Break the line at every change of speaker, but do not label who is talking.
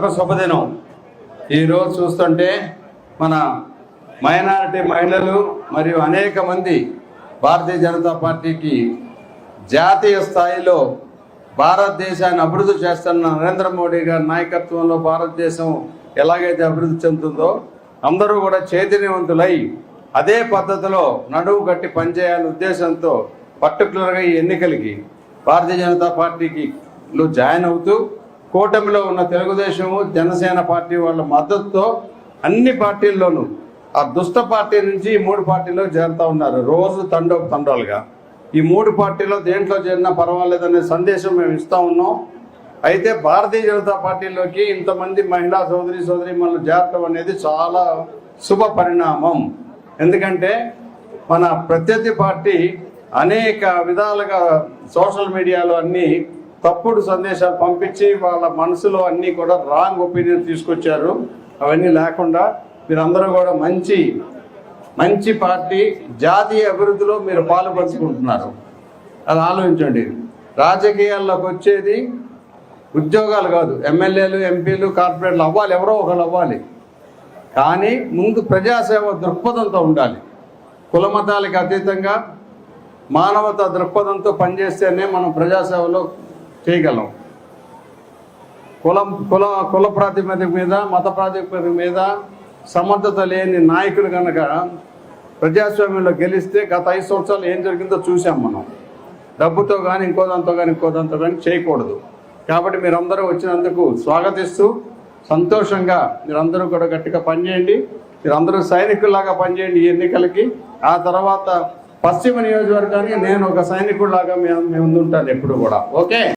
ఒక శుభదినం. ఈరోజు చూస్తుంటే మన మైనారిటీ మహిళలు మరియు అనేక మంది భారతీయ జనతా పార్టీకి జాతీయ స్థాయిలో భారతదేశాన్ని అభివృద్ధి చేస్తున్న నరేంద్ర మోడీ గారి నాయకత్వంలో భారతదేశం ఎలాగైతే అభివృద్ధి చెందుతుందో అందరూ కూడా చైతన్యవంతులై అదే పద్ధతిలో నడువు కట్టి పనిచేయాలనే ఉద్దేశంతో పర్టికులర్గా ఈ ఎన్నికలకి భారతీయ జనతా పార్టీకి జాయిన్ అవుతూ కూటమిలో ఉన్న తెలుగుదేశము జనసేన పార్టీ వాళ్ళ మద్దతుతో అన్ని పార్టీల్లోనూ ఆ దుష్ట పార్టీ నుంచి ఈ మూడు పార్టీలో చేరుతా ఉన్నారు. రోజు తండో తండోలుగా ఈ మూడు పార్టీలో దేంట్లో చేరినా పర్వాలేదనే సందేశం మేము ఇస్తూ ఉన్నాం. అయితే భారతీయ జనతా పార్టీలోకి ఇంతమంది మహిళా సోదరి సోదరి మనల్ని చేరటం అనేది చాలా శుభ పరిణామం. ఎందుకంటే మన ప్రత్యర్థి పార్టీ అనేక విధాలుగా సోషల్ మీడియాలో అన్నీ తప్పుడు సందేశాలు పంపించి వాళ్ళ మనసులో అన్నీ కూడా రాంగ్ ఒపీనియన్ తీసుకొచ్చారు. అవన్నీ లేకుండా మీరందరూ కూడా మంచి మంచి పార్టీ జాతీయ అభివృద్ధిలో మీరు పాలు పంచుకుంటున్నారు. అది ఆలోచించండి. రాజకీయాల్లోకి వచ్చేది ఉద్యోగాలు కాదు. ఎమ్మెల్యేలు ఎంపీలు కార్పొరేట్లు అవ్వాలి ఎవరో ఒకరు అవ్వాలి. కానీ ముందు ప్రజాసేవ దృక్పథంతో ఉండాలి. కులమతాలకు అతీతంగా మానవత దృక్పథంతో పనిచేస్తేనే మనం ప్రజాసేవలో చేయగలం. కులం కుల కుల ప్రాతిపదిక మీద మత ప్రాతిపదిక మీద సమర్థత లేని నాయకులు కనుక ప్రజాస్వామ్యంలో గెలిస్తే గత ఐదు సంవత్సరాలు ఏం జరిగిందో చూసాం మనం. డబ్బుతో కానీ ఇంకో దాంతో కానీ ఇంకో దాంతో కానీ చేయకూడదు. కాబట్టి మీరందరూ వచ్చినందుకు స్వాగతిస్తూ సంతోషంగా మీరందరూ కూడా గట్టిగా పనిచేయండి. మీరందరూ సైనికుల్లాగా పనిచేయండి ఈ ఎన్నికలకి. ఆ తర్వాత పశ్చిమ నియోజకవర్గానికి నేను ఒక సైనికుడిలాగా మేము మేము ఉంటాను ఎప్పుడు కూడా. ఓకే?